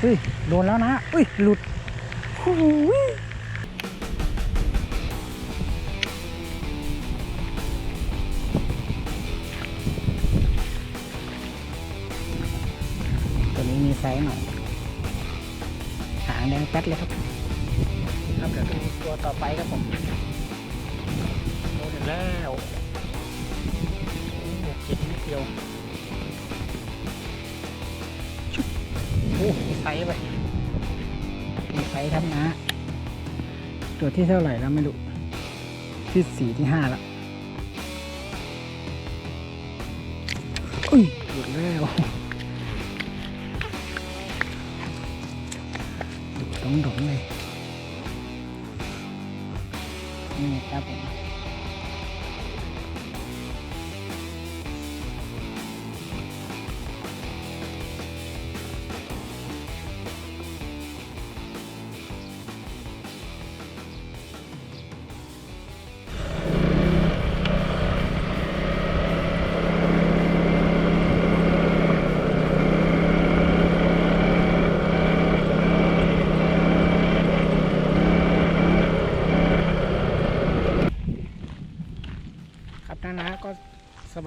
เฮ้ยโดนแล้วนะเฮ้ยหลุดโอ้ยตัวนี้มีไซส์หน่อยหางแดงแป๊ดเลยครับ ครับเดี๋ยวดูตัวต่อไปครับผมโดนแล้วโหเจ็บนิดเดียว มีไซส์ไปมีไซส์ครับนะ ตัวที่เท่าไหร่แล้วไม่รู้ ที่สี่ที่ห้าแล้วอุ้ยหลุดแล้วหลุดตรงดงๆเลย นี่ครับผม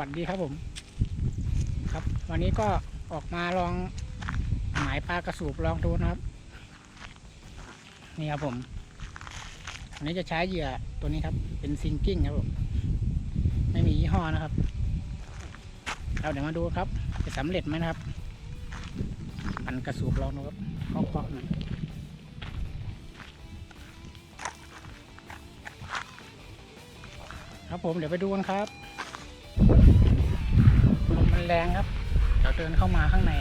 วัสดีครับผม ครับ วันนี้ก็ออกมาลองหมายปลากระสูบลองดูนะครับ นี่ครับผมวันนี้จะใช้เหยื่อตัวนี้ครับ เป็นซิงกิ้งครับผม ไม่มียี่ห้อนะครับเราเดี๋ยวมาดูครับ จะสำเร็จไหมนะครับปั่นกระสูบลองดูครับเคาะๆหน่อยครับผมเดี๋ยวไปดูกันครับ ลมมันแรงครับ เราเดินเข้ามาข้างใน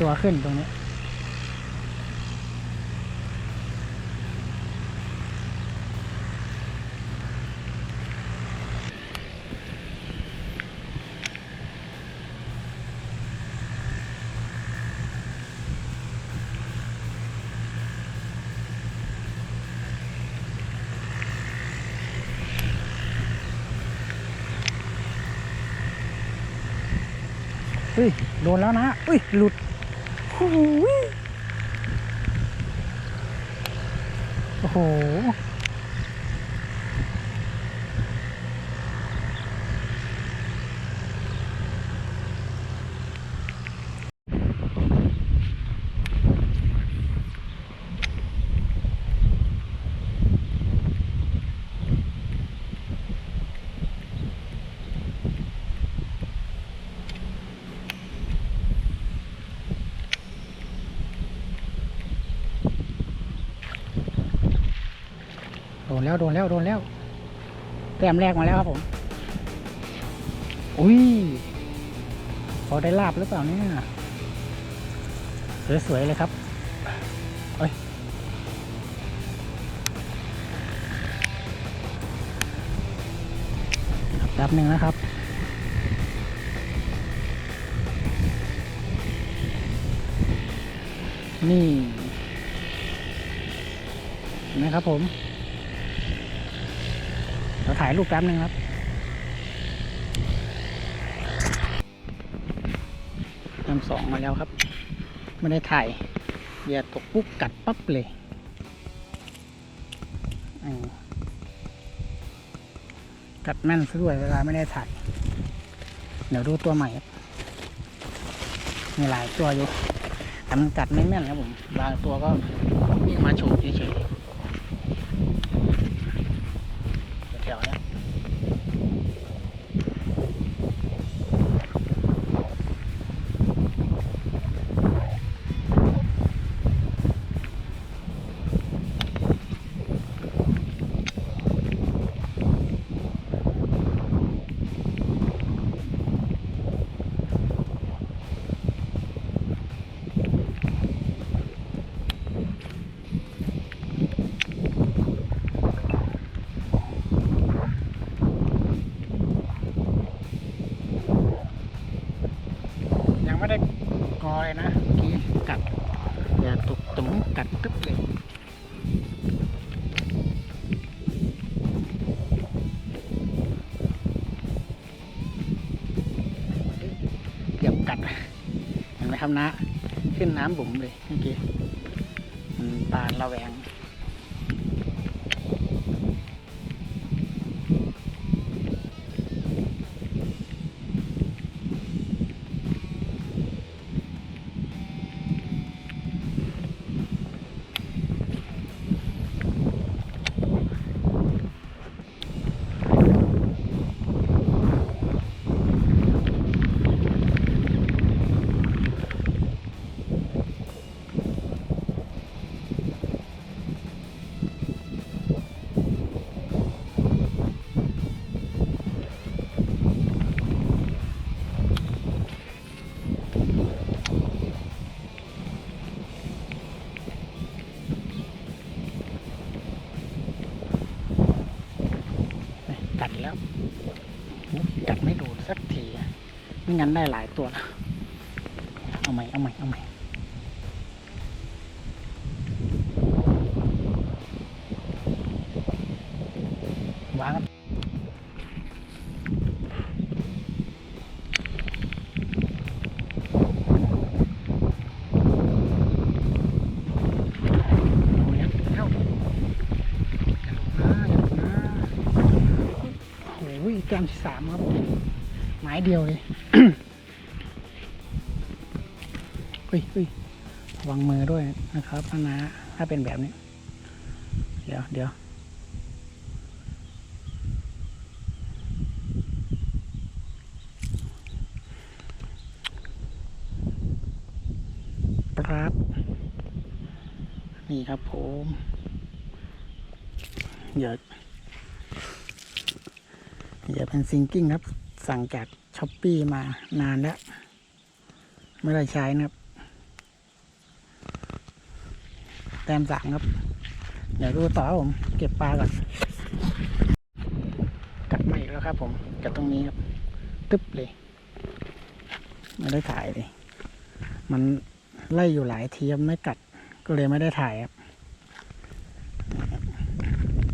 ตัวขึ้นตรงนี้เฮ้ย โดนแล้วนะเฮ้ย หลุด โอ้โห นแล้วโดนแล้วโดนแล้วแต้มแรกมาแล้วครับผม อุ้ยพอได้ลาบหรือเปล่าเนี่ย สวยๆเลยครับเอ้ยรับแป๊บหนึ่งนะครับนี่เห็นไหมครับผม ถ่ายรูปแป๊บนึงครับน้ำสองมาแล้วครับ ไม่ได้ถ่ายเหยียตกปุ๊บกัดปั๊บเลยกัดแม่นซะด้วยเวลาไม่ได้ถ่าย เดี๋ยวดูตัวใหม่ครับ มีหลายตัวอยู่แต่มันกัดไม่แม่นครับผม บางตัวก็วิ่งมาโฉบเฉย อเลยนะเมื่อกี้กัดอย่าตุกตุ้มกัดตึ๊บเลยเกี่ยวกัดเห็นไหมครับนะ ขึ้นน้ำบุ๋มเลยเมื่อกี้มันปลาระแวง ไม่งั้นได้หลายตัวนะเอาใหม่เอาใหม่เอาใหม่วางครับเอาแล้วอาอย่าหลบนะอย่าหอ้ยแก้มที่สามครับผมไม้เดียวเลย เฮ้ยเฮ้ยวางมือด้วยนะครับพนาถ้าเป็นแบบนี้ เดี๋ยวเดี๋ยวปรับนี่ครับผมเดี๋ยวอย่าเป็นซิงกิ้งครับ สั่งจากช้อปปี้มานานแล้ว ไม่ได้ใช้นะครับ แต้มสั่งครับ เดี๋ยวดูต่อครับผม เก็บปลาก่อนกัดมาอีกแล้วครับ ผมกัดตรงนี้ครับ ตึ๊บเลยไม่ได้ถ่ายเลย มันไล่อยู่หลายทีครับไม่กัด ก็เลยไม่ได้ถ่ายครับ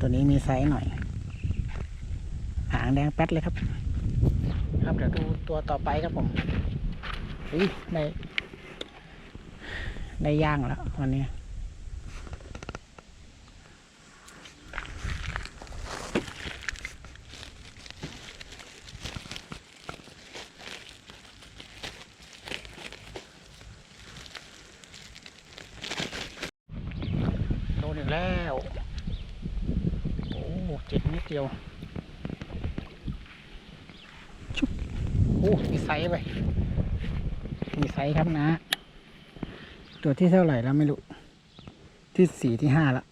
ตัวนี้มีไซส์หน่อย หางแดงแป๊ดเลยครับ ครับเดี๋ยวดูตัวต่อไปครับผมอุ้ยได้ได้ย่างแล้ววันนี้ โดนอีกแล้ว โอ้เจ็ดนิดเดียวโอ้มีไซส์ไปมีไซส์ครับนะ ตัวที่เท่าไหร่แล้วไม่รู้ ที่สี่ที่ห้าละ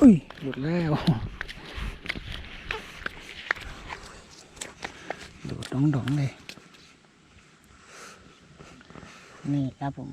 อุ้ย หลุดแล้วดูดดองๆเลย นี่ครับผม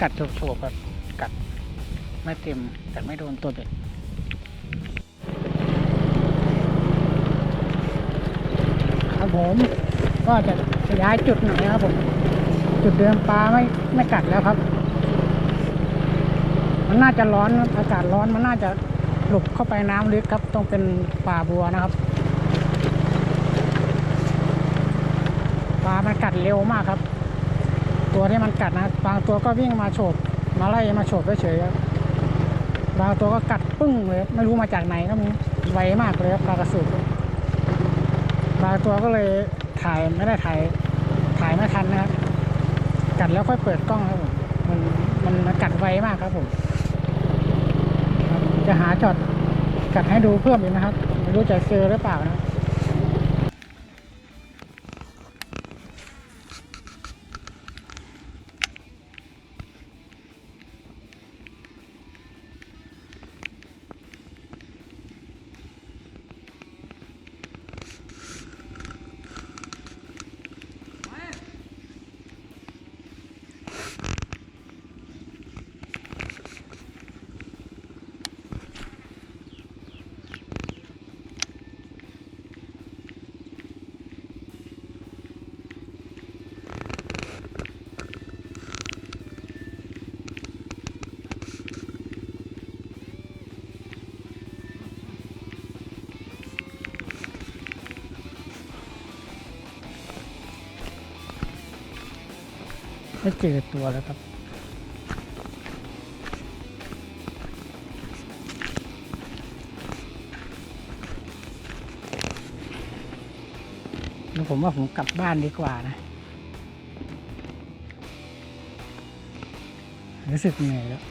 กัดโฉบๆแบบกัดไม่เต็มกัดไม่โดนตัวเบ็ดครับผม ก็จะย้ายจุดหน่อยนะครับผม จุดเดิมปลาไม่ไม่กัดแล้วครับ มันน่าจะร้อนอากาศร้อนมันน่าจะหลบเข้าไปน้ำลึกครับ ต้องเป็นป่าบัวนะครับปลามันกัดเร็วมากครับ ตัวที่มันกัดนะบางตัวก็วิ่งมาโฉบมาไล่มาโฉบเฉยๆครับบางตัวก็กัดปึ้งเลยไม่รู้มาจากไหนก็มีไวมากเลยครับปลากระสุนบางตัวก็เลยถ่ายไม่ได้ถ่ายถ่ายไม่ทันนะครับกัดแล้วค่อยเปิดกล้องครับผมมันมันมันกัดไวมากครับผมจะหาช็อตกัดให้ดูเพิ่มอีกนะครับไม่รู้จะเจอหรือเปล่านะ ไม่เจอตัวแล้วครับแล้วผมว่าผมกลับบ้านดีกว่านะ รู้สึกเหนื่อยแล้ว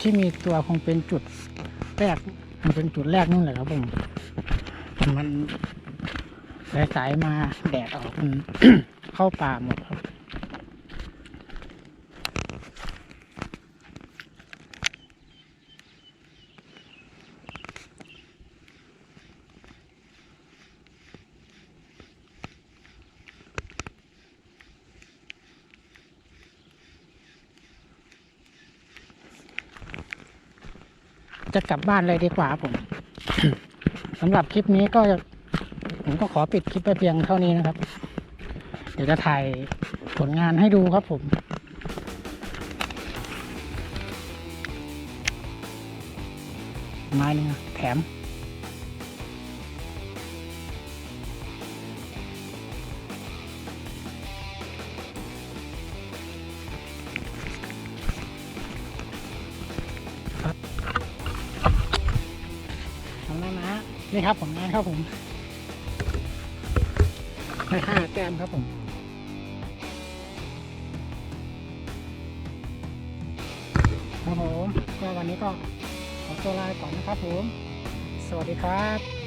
ที่มีตัวคงเป็นจุดแรก มันเป็นจุดแรกนู่นแหละครับผมมันสายๆมาแดดออกมันเข้าป่าหมดครับ จะกลับบ้านเลยดีกว่าผมสำหรับคลิปนี้ก็ผมก็ขอปิดคลิปไปเพียงเท่านี้นะครับ เดี๋ยวจะถ่ายผลงานให้ดูครับผมไม้หนึงแถม นี่ครับผลงานครับผมได้ห้าแต้มครับผมครับผมก็วันนี้ก็ขอตัวลาไปก่อนนะครับผม สวัสดีครับ